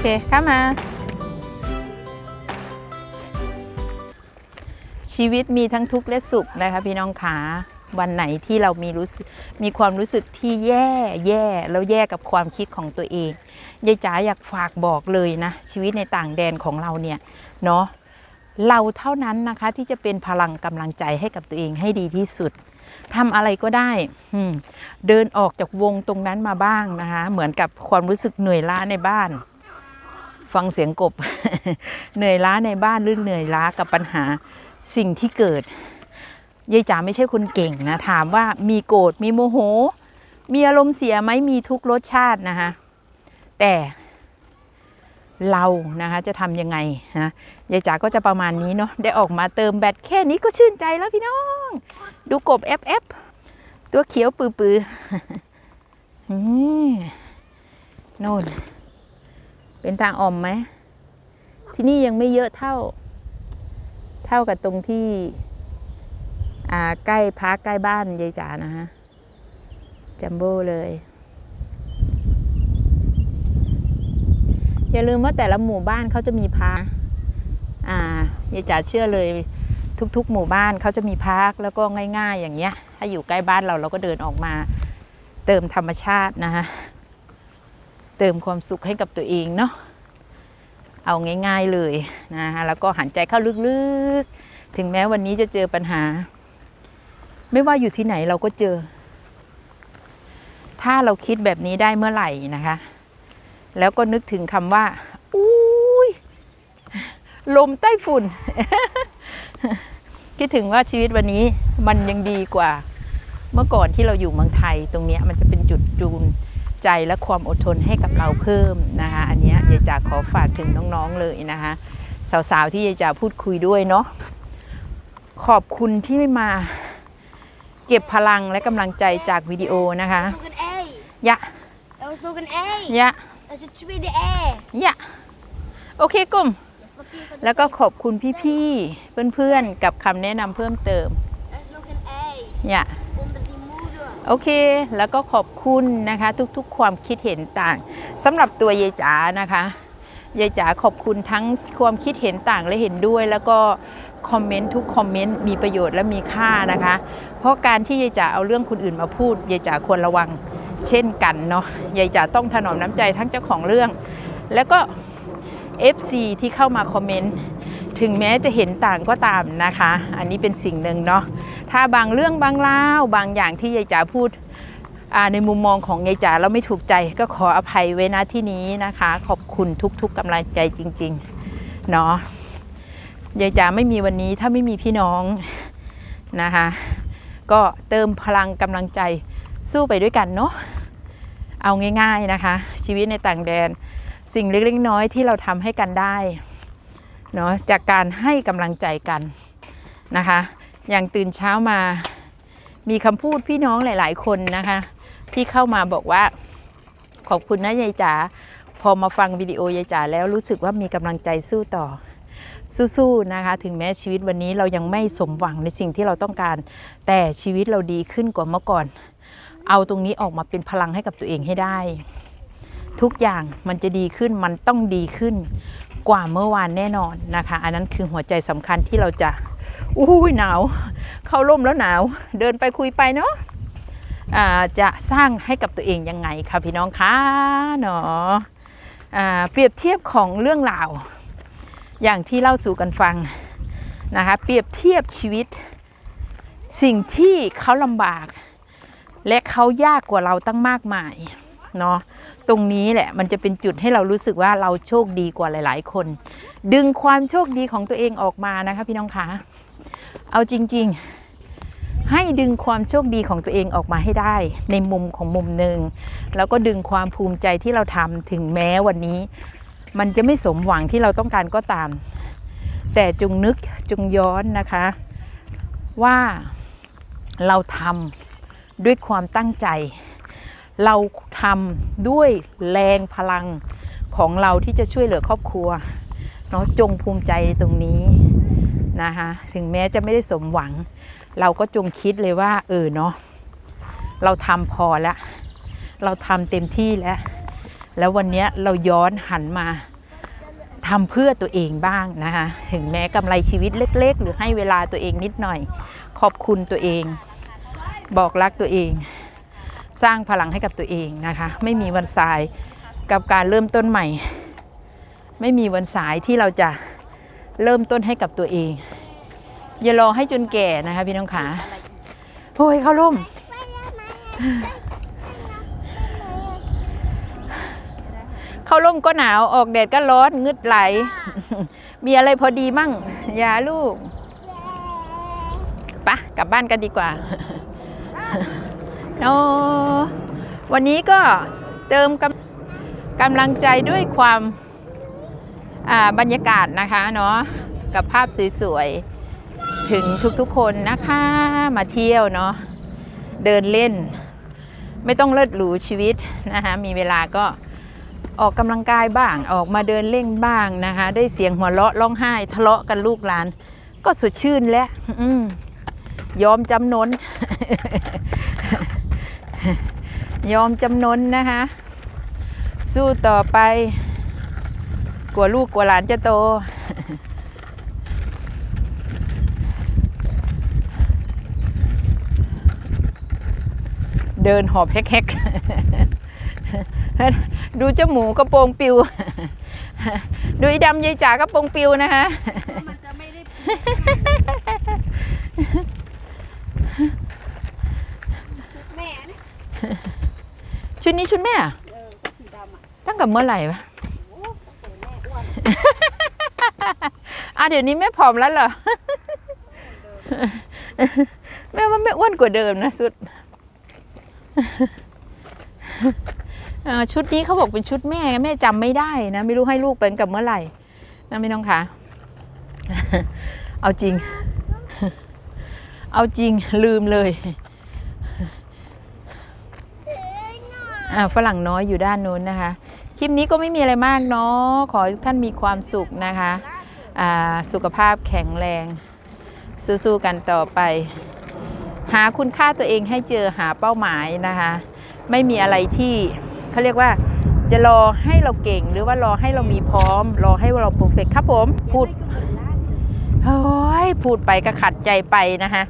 เค เข้ามา ชีวิตมีทั้งทุกข์และสุขนะคะพี่น้องขาวันไหนที่เรามีรู้สึกมีความรู้สึกที่แย่แย่แล้วแย่กับความคิดของตัวเองยายจ๋าอยากฝากบอกเลยนะ ชีวิตในต่างแดนของเราเนี่ยเนาะเราเท่านั้นนะคะที่จะเป็นพลังกำลังใจให้กับตัวเองให้ดีที่สุดทำอะไรก็ได้ เดินออกจากวงตรงนั้นมาบ้างนะคะ เหมือนกับความรู้สึกเหนื่อยล้าในบ้าน ฟังเสียงกบ เหนื่อยล้าในบ้านหรือเหนื่อยล้ากับปัญหาสิ่งที่เกิดยายจ๋าไม่ใช่คนเก่งนะ ถามว่ามีโกรธมีโมโห มีอารมณ์เสียไหมมีทุกรสชาตินะคะแต่เรานะคะจะทำยังไงนะยายจ๋าก็จะประมาณนี้เนาะได้ออกมาเติมแบตแค่นี้ก็ชื่นใจแล้วพี่น้อง ดูกบ FF ตัวเขียวปือปือๆอืมโน่น เป็นทางอ่อมไหม ที่นี่ยังไม่เยอะเท่า เท่ากับตรงที่ อ่าใกล้พักใกล้บ้านยายจ๋านะฮะ จัมโบ้เลย อย่าลืมว่าแต่ละหมู่บ้านเขาจะมีพักอ่ายายจ๋าเชื่อเลยทุกๆ หมู่บ้านเขาจะมีพักแล้วก็ง่าย ๆ อย่างเงี้ย ถ้าอยู่ใกล้บ้านเราเราก็เดินออกมาเติมธรรมชาตินะคะ เติมความสุขให้กับตัวเองเนาะเอาง่ายๆเลยนะคะแล้วก็หันใจเข้าลึกๆ ถึงแม้วันนี้จะเจอปัญหา ไม่ว่าอยู่ที่ไหนเราก็เจอ ถ้าเราคิดแบบนี้ได้เมื่อไหร่นะคะ แล้วก็นึกถึงคำว่าอุ้ยลมใต้ฝุ่น คิดถึงว่าชีวิตวันนี้มันยังดีกว่า เมื่อก่อนที่เราอยู่เมืองไทยตรงนี้มันจะเป็นจุดจูน ใจและความอดทนให้กับเราเพิ่มนะคะอันเนี้ยยายจ๋าขอฝากถึงน้องๆเลยนะคะสาวๆที่ยายจ๋าพูดคุยด้วยเนาะขอบคุณที่ไม่มาเก็บพลังและกำลังใจจากวิดีโอนะคะ nog een ei. ยะ Dat was nog een ei. ยะ Dat is het tweede ei. ยะโอเคกุม Dat is nog een van de แล้วก็ขอบคุณพี่ๆเพื่อนๆกับคำแนะนำเพิ่มเติม Dat is nog een ei. ยะ Onder die moeder. โอเค แล้วก็ขอบคุณนะคะ ทุกๆ ความคิดเห็นต่างสำหรับตัวยายจ๋านะคะยายจ๋าขอบคุณทั้งความคิดเห็นต่างและเห็นด้วย แล้วก็คอมเมนต์ทุกคอมเมนต์มีประโยชน์และมีค่านะคะ เพราะการที่ยายจ๋าเอาเรื่องคนอื่นมาพูดยายจ๋าควรระวังเช่นกันเนาะยายจ๋าต้องถนอมน้ำใจทั้งเจ้าของเรื่อง แล้วก็ FC ที่เข้ามาคอมเมนต์ถึงแม้จะเห็นต่างก็ตามนะคะ อันนี้เป็นสิ่งหนึ่งเนาะ ถ้าบางเรื่องบางเล่าวบางอย่างที่ยายจ๋าพูดในมุมมองของยายจ๋าแล้วไม่ถูกใจก็ขออภัยไว้ณที่นี้นะคะ ขอบคุณทุกๆกำลังใจจริงๆเนาะยายจ๋าไม่มีวันนี้ถ้าไม่มีพี่น้องนะคะ ก็เติมพลังกำลังใจสู้ไปด้วยกันเนาะเอาง่าย ๆนะคะ ชีวิตในต่างแดน สิ่งเล็กๆน้อยที่เราทำให้กันได้เนาะจากการให้กำลังใจกันนะคะ อย่างตื่นเช้ามา มีคำพูดพี่น้องหลาย ๆ คนนะคะ ที่เข้ามาบอกว่า ขอบคุณนะยายจ๋าพอมาฟังวิดีโอยายจ๋าแล้วรู้สึกว่ามีกำลังใจสู้ต่อสู้ๆนะคะ ถึงแม้ชีวิตวันนี้เรายังไม่สมหวังในสิ่งที่เราต้องการ แต่ชีวิตเราดีขึ้นกว่าเมื่อก่อน เอาตรงนี้ออกมาเป็นพลังให้กับตัวเองให้ได้ ทุกอย่างมันจะดีขึ้นมันต้องดีขึ้นกว่าเมื่อวานแน่นอนนะคะ อันนั้นคือหัวใจสำคัญที่เราจะ อุ้ยหนาว เข้าร่มแล้วหนาว เดินไปคุยไปเนาะอ่าจะสร้างให้กับตัวเองยังไงคะพี่น้องคะเนาะอ่าเปรียบเทียบของเรื่องราว อย่างที่เล่าสู่กันฟังนะคะเปรียบเทียบชีวิต สิ่งที่เขาลำบาก และเขายากกว่าเราตั้งมากมายเนาะตรงนี้แหละมันจะเป็นจุดให้เรารู้สึกว่าเราโชคดีกว่าหลาย ๆ คน ดึงความโชคดีของตัวเองออกมานะคะพี่น้องคะ เอาจริง ๆ ให้ดึงความโชคดีของตัวเองออกมาให้ได้ ในมุมของมุมหนึ่งแล้วก็ดึงความภูมิใจที่เราทำถึงแม้วันนี้ มันจะไม่สมหวังที่เราต้องการก็ตาม แต่จงนึกจงย้อนนะคะ ว่าเราทำด้วยความตั้งใจ เราทำด้วยแรงพลังของเราที่จะช่วยเหลือครอบครัวเนาะจงภูมิใจในตรงนี้ นะคะถึงแม้จะไม่ได้สมหวัง เราก็จงคิดเลยว่า เออเนาะเราทำพอแล้ว เราทำเต็มที่แล้ว แล้ววันนี้เราย้อนหันมาทำเพื่อตัวเองบ้างนะคะถึงแม้กำไรชีวิตเล็ก ๆ หรือให้เวลาตัวเองนิดหน่อย ขอบคุณตัวเอง บอกรักตัวเอง สร้างพลังให้กับตัวเองนะคะ ไม่มีวันสายกับการเริ่มต้นใหม่ ไม่มีวันสายที่เราจะ เริ่มต้นให้กับตัวเอง อย่ารอให้จนแก่นะคะพี่น้องขาโอ้ยเข้าร่มเข้าร่มก็หนาวออกแดดก็ร้อนงึดไหล มีอะไรพอดีมั่งอย่าลูกปะกลับบ้านกันดีกว่าโอ้วันนี้ก็เติมกำกำลังใจด้วยความอ่า บรรยากาศนะคะเนาะกับภาพสวยๆ ถึงทุกๆคนนะคะมาเที่ยวเนาะเดินเล่น ไม่ต้องเลิศหรูชีวิตนะคะมีเวลาก็ออกกำลังกายบ้างออกมาเดินเล่นบ้างนะคะ ได้เสียงหัวเราะร้องไห้ ทะเลาะกันลูกหลาน ก็สดชื่นแล้วยอมจำนนยอมจำนนนะคะ สู้ต่อไป กลัวลูกกลัวหลานจะโต เดินหอบแฮกๆดูเจ้าหมูกระโปรงปิว ดูไอ้ดำยายจ๋ากระโปรงปิวนะคะมันจะไม่ได้แม่เนี่ยชุดนี้ชุดแม่อะเออก็สีดำอะตั้งกับเมื่อไหร่วะ โอ้ตั้งแต่แม่อ้วน อะเดี๋ยวนี้แม่ผอมแล้วเหรอแม่ว่าแม่อ้วนกว่าเดิมนะสุดชุดนี้เขาบอกเป็นชุดแม่แม่จำไม่ได้นะไม่รู้ให้ลูกเป็นกับเมื่อไหร่นะไม่น้องคะเอาจริง เอาจริงลืมเลยฝรั่งน้อยอยู่ด้านนู้นนะคะ คลิปนี้ก็ไม่มีอะไรมากเนาะขอให้ทุกท่านมีความสุขนะคะ สุขภาพแข็งแรง สู้ๆกันต่อไป หาคุณค่าตัวเองให้เจอหาเป้าหมายนะคะ ไม่มีอะไรที่เขาเรียกว่าจะรอให้เราเก่งหรือว่ารอให้เรามีพร้อม รอให้เราเพอร์เฟกครับผมพูดโอ้ยพูดไปก็ขัดใจไปนะคะ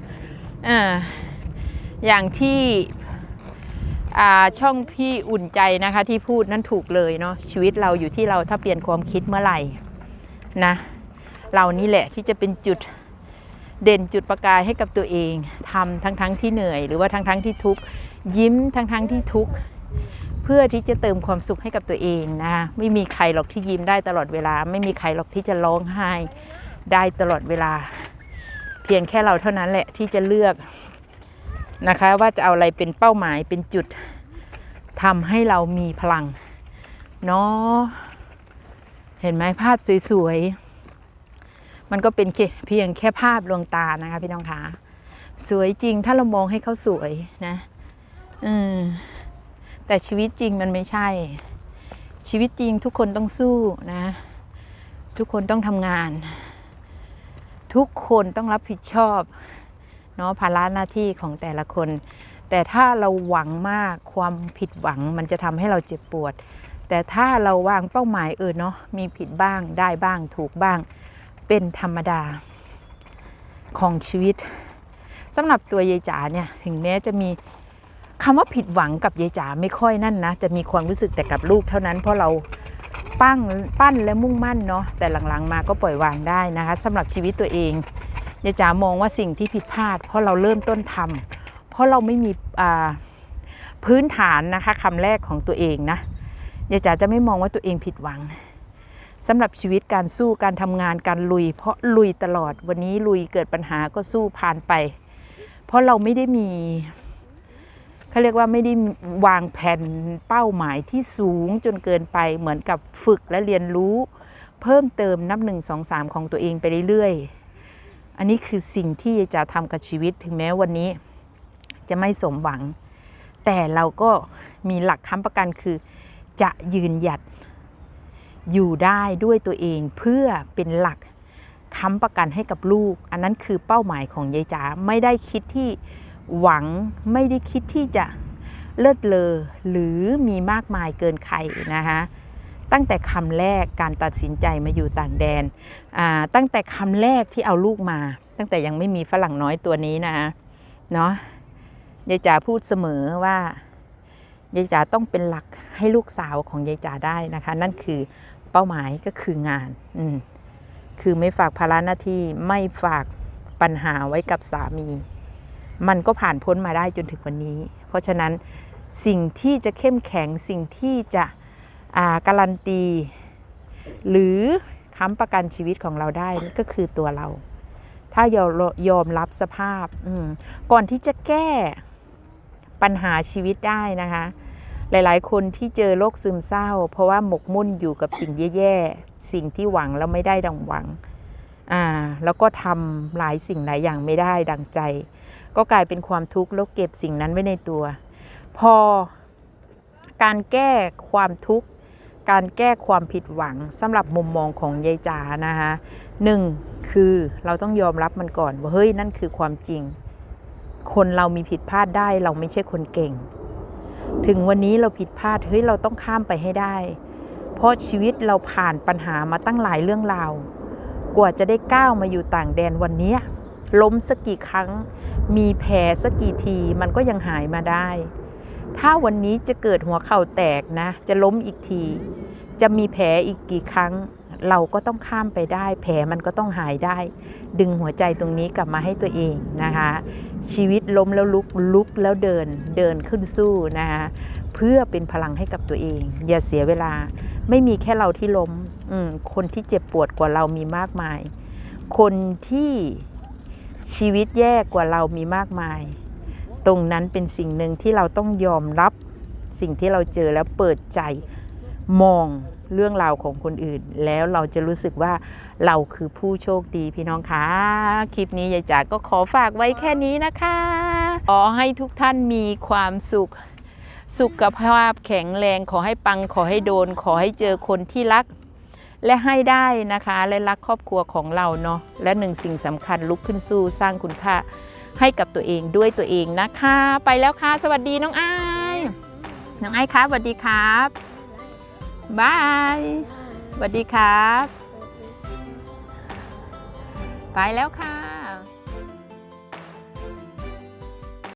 อ่าอย่างที่ช่องพี่อุ่นใจนะคะที่พูดนั้นถูกเลยเนาะชีวิตเราอยู่ที่เราถ้าเปลี่ยนความคิดเมื่อไหร่นะ เรานี่แหละที่จะเป็นจุดเด่นจุดประกายให้กับตัวเองทำทั้งๆทที่เหนื่อย หรือว่าทั้งๆทที่ทุกข์ยิ้มทั้งๆทที่ทุกข์เพื่อที่จะเติมความสุขให้กับตัวเองนะคะไม่มีใครหรอกที่ยิ้มได้ตลอดเวลา ไม่มีใครหรอกที่จะร้องไห้ได้ตลอดเวลา เพียงแค่เราเท่านั้นแหละที่จะเลือกนะคะ ว่าจะเอาอะไรเป็นเป้าหมายเป็นจุดทำให้เรามีพลังเนาะเห็นไหมภาพสวยๆ มันก็เป็นแค่เพียงแค่ภาพลวงตานะคะพี่น้องคะสวยจริงถ้าเรามองให้เขาสวยนะอืมแต่ชีวิตจริงมันไม่ใช่ ชีวิตจริงทุกคนต้องสู้นะ ทุกคนต้องทำงาน ทุกคนต้องรับผิดชอบเนาะภาระหน้าที่ของแต่ละคน แต่ถ้าเราหวังมากความผิดหวังมันจะทำให้เราเจ็บปวด แต่ถ้าเราวางเป้าหมายเออเนาะมีผิดบ้างได้บ้างถูกบ้าง เป็นธรรมดาของชีวิตสำหรับตัวยายจ๋าเนี่ยถึงแม้จะมีคำว่าผิดหวังกับยายจ๋าไม่ค่อยนั่นนะ จะมีความรู้สึกแต่กับลูกเท่านั้นเพราะเราปั้งปั้นและมุ่งมั่นเนาะแต่หลังๆมาก็ปล่อยวางได้นะคะสำหรับชีวิตตัวเองยายจ๋ามองว่าสิ่งที่ผิดพลาด เพราะเราเริ่มต้นทำเพราะเราไม่มีพื้นฐานนะคะคำแรกของตัวเองนะยายจ๋าจะไม่มองว่าตัวเองผิดหวัง สำหรับชีวิตการสู้การทำงานการลุย เพราะลุยตลอดวันนี้ลุยเกิดปัญหาก็สู้ผ่านไป เพราะเราไม่ได้มีเขาเรียกว่าไม่ได้วางแผนเป้าหมายที่สูงจนเกินไปเหมือนกับฝึกและเรียนรู้ เพิ่มเติมนับหนึ่งสองสามของตัวเองไปเรื่อยๆ อันนี้คือสิ่งที่จะทำกับชีวิตถึงแม้วันนี้ จะไม่สมหวัง แต่เราก็มีหลักค้ำประกันคือจะยืนหยัด อยู่ได้ด้วยตัวเองเพื่อเป็นหลักค้ำประกันให้กับลูก อันนั้นคือเป้าหมายของยายจ๋าไม่ได้คิดที่หวังไม่ได้คิดที่จะเลิศเลอหรือมีมากมายเกินใครนะคะตั้งแต่คำแรกการตัดสินใจมาอยู่ต่างแดนอ่าตั้งแต่คำแรกที่เอาลูกมา ตั้งแต่ยังไม่มีฝรั่งน้อยตัวนี้นะเนาะยายจ๋าพูดเสมอว่ายายจ๋าต้องเป็นหลักให้ลูกสาวของยายจ๋าได้นะคะ นั่นคือ เป้าหมายก็คืองาน อืมคือไม่ฝากภาระหน้าที่ไม่ฝากปัญหาไว้กับสามี มันก็ผ่านพ้นมาได้จนถึงวันนี้ เพราะฉะนั้นสิ่งที่จะเข้มแข็งสิ่งที่จะาการันตี หรือค้ำประกันชีวิตของเราได้ก็คือตัวเรา ถ้ายอมยอมรับสภาพก่อนที่จะแก้ปัญหาชีวิตได้นะคะ หลายๆ คนที่เจอโรคซึมเศร้า เพราะว่าหมกมุ่นอยู่กับสิ่งแย่ๆ สิ่งที่หวังแล้วไม่ได้ดังหวังอ่าแล้วก็ทำหลายสิ่งหลายอย่างไม่ได้ดังใจ ก็กลายเป็นความทุกข์แล้วเก็บสิ่งนั้นไว้ในตัว พอการแก้ความทุกข์ การแก้ความผิดหวังสำหรับมุมมองของยายจ๋านะคะหนึ่งคือเราต้องยอมรับมันก่อนว่าเฮ้ยนั่นคือความจริง คนเรามีผิดพลาดได้เราไม่ใช่คนเก่ง ถึงวันนี้เราผิดพลาดเฮ้ยเราต้องข้ามไปให้ได้ เพราะชีวิตเราผ่านปัญหามาตั้งหลายเรื่องราวกว่าจะได้ก้าวมาอยู่ต่างแดนวันนี้ล้มสักกี่ครั้ง มีแผลสักกี่ทีมันก็ยังหายมาได้ ถ้าวันนี้จะเกิดหัวเข่าแตกนะ จะล้มอีกที จะมีแผลอีกกี่ครั้ง เราก็ต้องข้ามไปได้ แผลมันก็ต้องหายได้ ดึงหัวใจตรงนี้กลับมาให้ตัวเองนะคะ ชีวิตล้มแล้วลุกลุกแล้วเดินเดินขึ้นสู้นะคะเพื่อเป็นพลังให้กับตัวเอง อย่าเสียเวลา ไม่มีแค่เราที่ล้มคนที่เจ็บปวดกว่าเรามีมากมาย คนที่ชีวิตแย่กว่าเรามีมากมาย ตรงนั้นเป็นสิ่งหนึ่งที่เราต้องยอมรับสิ่งที่เราเจอแล้วเปิดใจ มองเรื่องราวของคนอื่น แล้วเราจะรู้สึกว่าเราคือผู้โชคดีพี่น้องคะคลิปนี้ยายจ๋าก็ขอฝากไว้แค่นี้นะคะ ขอให้ทุกท่านมีความสุข สุขภาพแข็งแรง ขอให้ปังขอให้โดน ขอให้เจอคนที่รัก และให้ได้นะคะ และรักครอบครัวของเราเนาะและหนึ่งสิ่งสำคัญลุกขึ้นสู้สร้างคุณค่าให้กับตัวเองด้วยตัวเองนะคะ ไปแล้วค่ะ สวัสดีน้องไอายน้องไอายครับสวัสดีครับ บายสวัสดีครับ ไปแล้วค่ะ